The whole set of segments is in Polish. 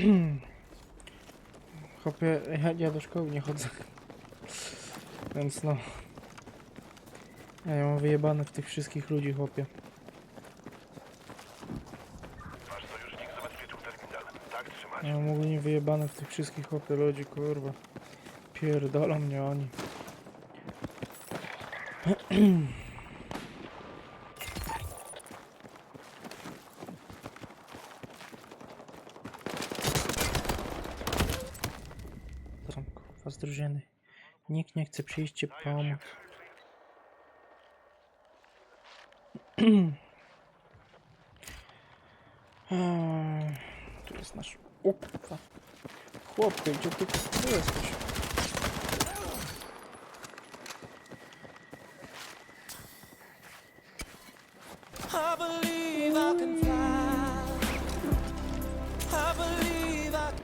Chłopie, ja, ja do szkoły nie chodzę. Więc no. Ja mam wyjebane w tych wszystkich ludzi, chłopie. Wasz sojusznik zabezpieczył terminal. Tak trzymać. Ja mam ogólnie wyjebane w tych wszystkich chłopie ludzi, kurwa. Pierdolą mnie oni. To są kurwa z drużyny. Nikt nie chce przyjść ci pomóc. Eee, Tu jest nasz... Kurwa. Chłopie, gdzie ty jesteś? I believe I can fly. I believe I can.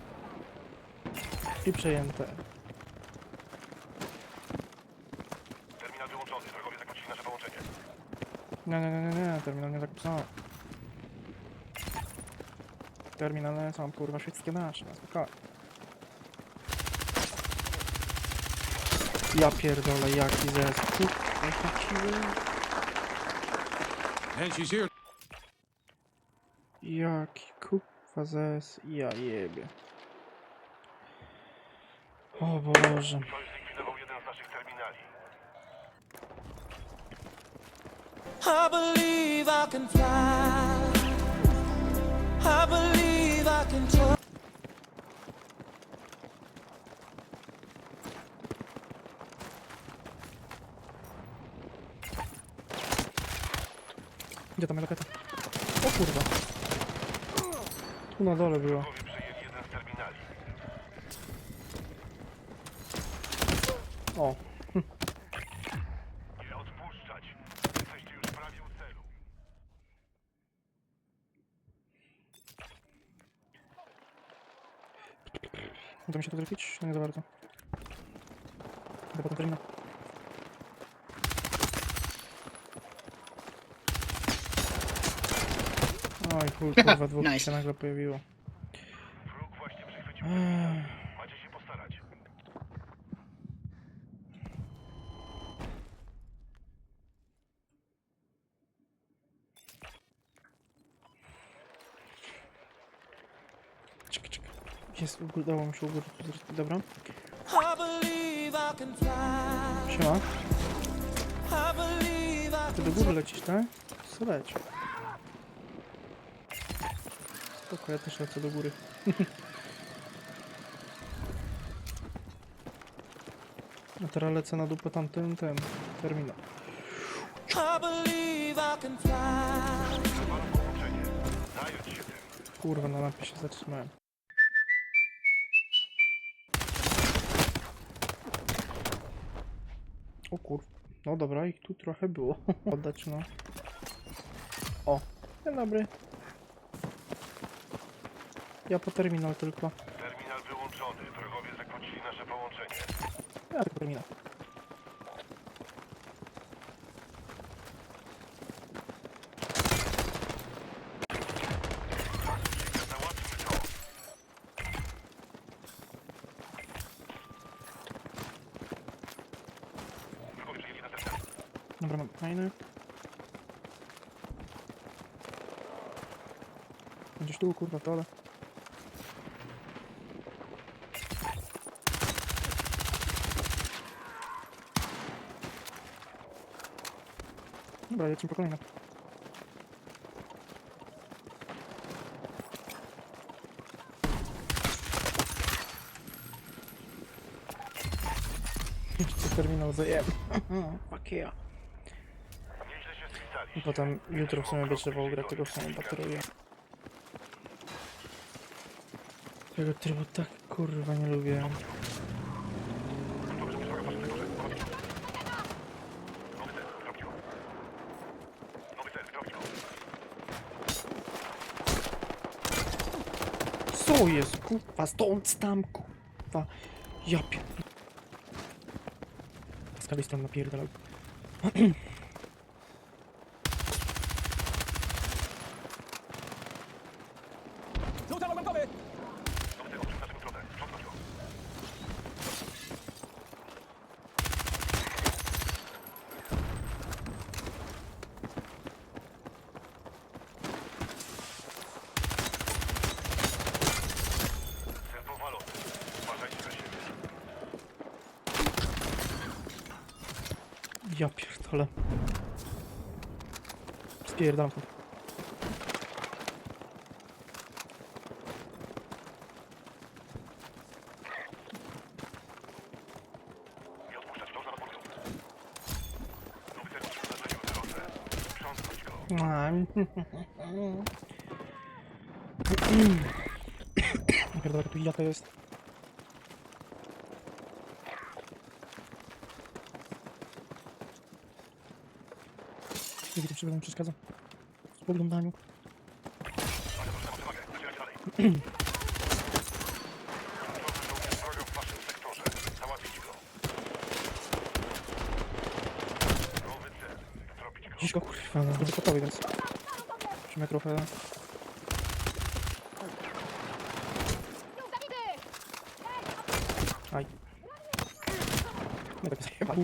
I przejęte. Terminal wyłączony. Wrogowie zakłócili nasze połączenie. Nie, nie, nie, nie, terminal nie pisał. Terminale są kurwa wszystkie nasze, na spokojnie. Ja pierdolę, jaki zespół. Jaki kurwa zes. Ja jebie. O Boże. I believe I can fly. I believe I can touch. Gdzie tam raketa? O kurwa. Tu na dole było. O. Uda mi się to trafić? No nie za bardzo. Idę po ten terminal. Oj chuj, kurwa, dwóch Nice. się nagle pojawiło. Wróg Jest, udało mi się u góry. Dobra. Siema. Ty do góry lecisz, tak? Co leć? Spoko, ja też lecę do góry. A teraz lecę na dupę tamtym, ten, terminal. Kurwa, na lampie się zatrzymałem. No dobra, ich tu trochę było. Oddać no. O, dzień dobry. Ja po terminal tylko. Terminal wyłączony. Wrogowie zakłócili nasze połączenie. Ja tylko terminal. Dobra, mam fajny. Będziesz tu, kurwa, w dole. Dobra, lecimy po kolejne. Terminal zajemy. Fuck yeah. Nieźle się spisali. I potem jutro w sumie będzie trzeba ugrać tego w sumie. Tego trybu tak kurwa nie lubię. Co jest kurwa stąd tam kurwa. Ja pier... Z prawej strony. pierdolę. Spierdalam stąd. Nie odpuszczać, to za raportu. Oficer przy zdarzeniu w drodze. Sprzątnąć go. Pierdolę, tu jaka jest. Nie widzę, czy mi przeszkadza. W poglądaniu. Ale proszę na uwagę, wyciągać dalej. Kluczowy żołnierz wroga w waszym sektorze. Załatwić go. Kurwa, no, będzie gotowy, więc... Musimy trochę... Aj. Nie tak zajebał.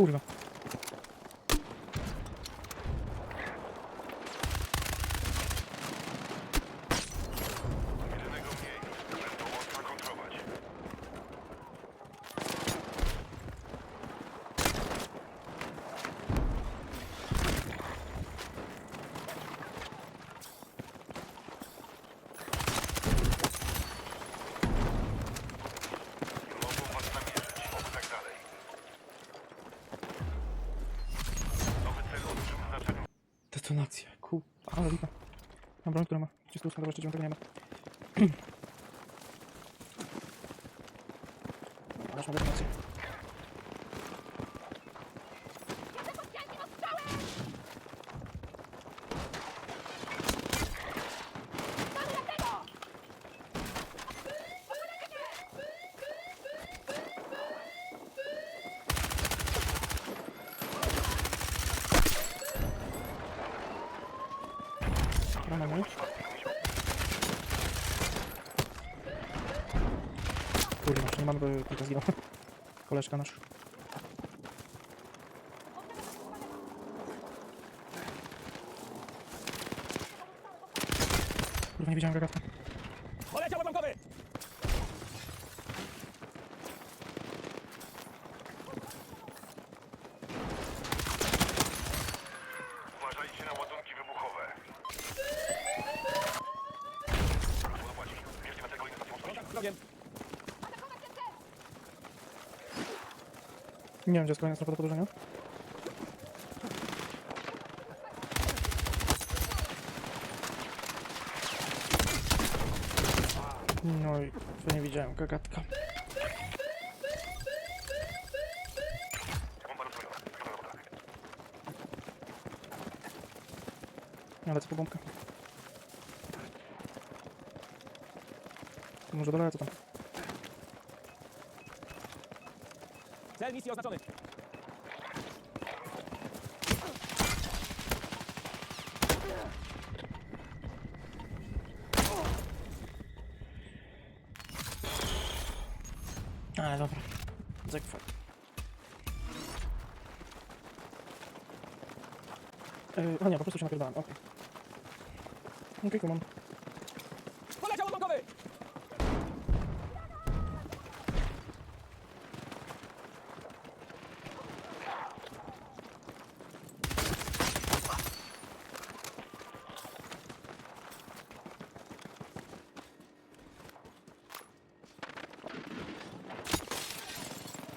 소리가. Detonacja. Ku... Ale lipa. Mam broń, która ma 329 nie ma. Masz mam detonację. Mamy. Kurwa, nie mamy, bo tylko zginął. Koleżka nasz. Kurwa, nie widziałem gagatka. Poleciał ładunkowy! Nie wiem, gdzie jest kolejna strefa do podłożenia. No i to nie widziałem gagatka. Ja lecę po bombkę. Może dolecę tam. Cel misji oznaczony. Ale dobra. Zekwa. Yy, a nie, po prostu się napierdałem, okej. Okej, kumam.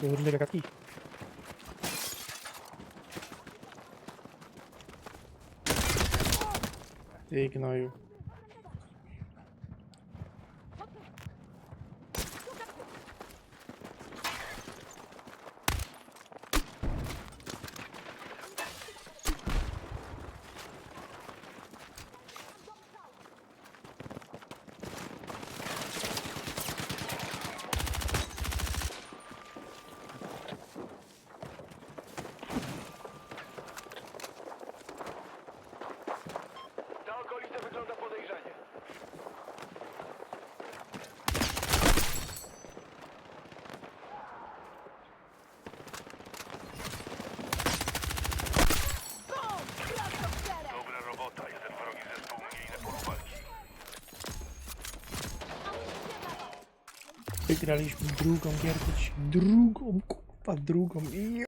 Доволі ракій. Я ігнаю. Wygraliśmy drugą gierkę. Drugą, kurwa. Drugą i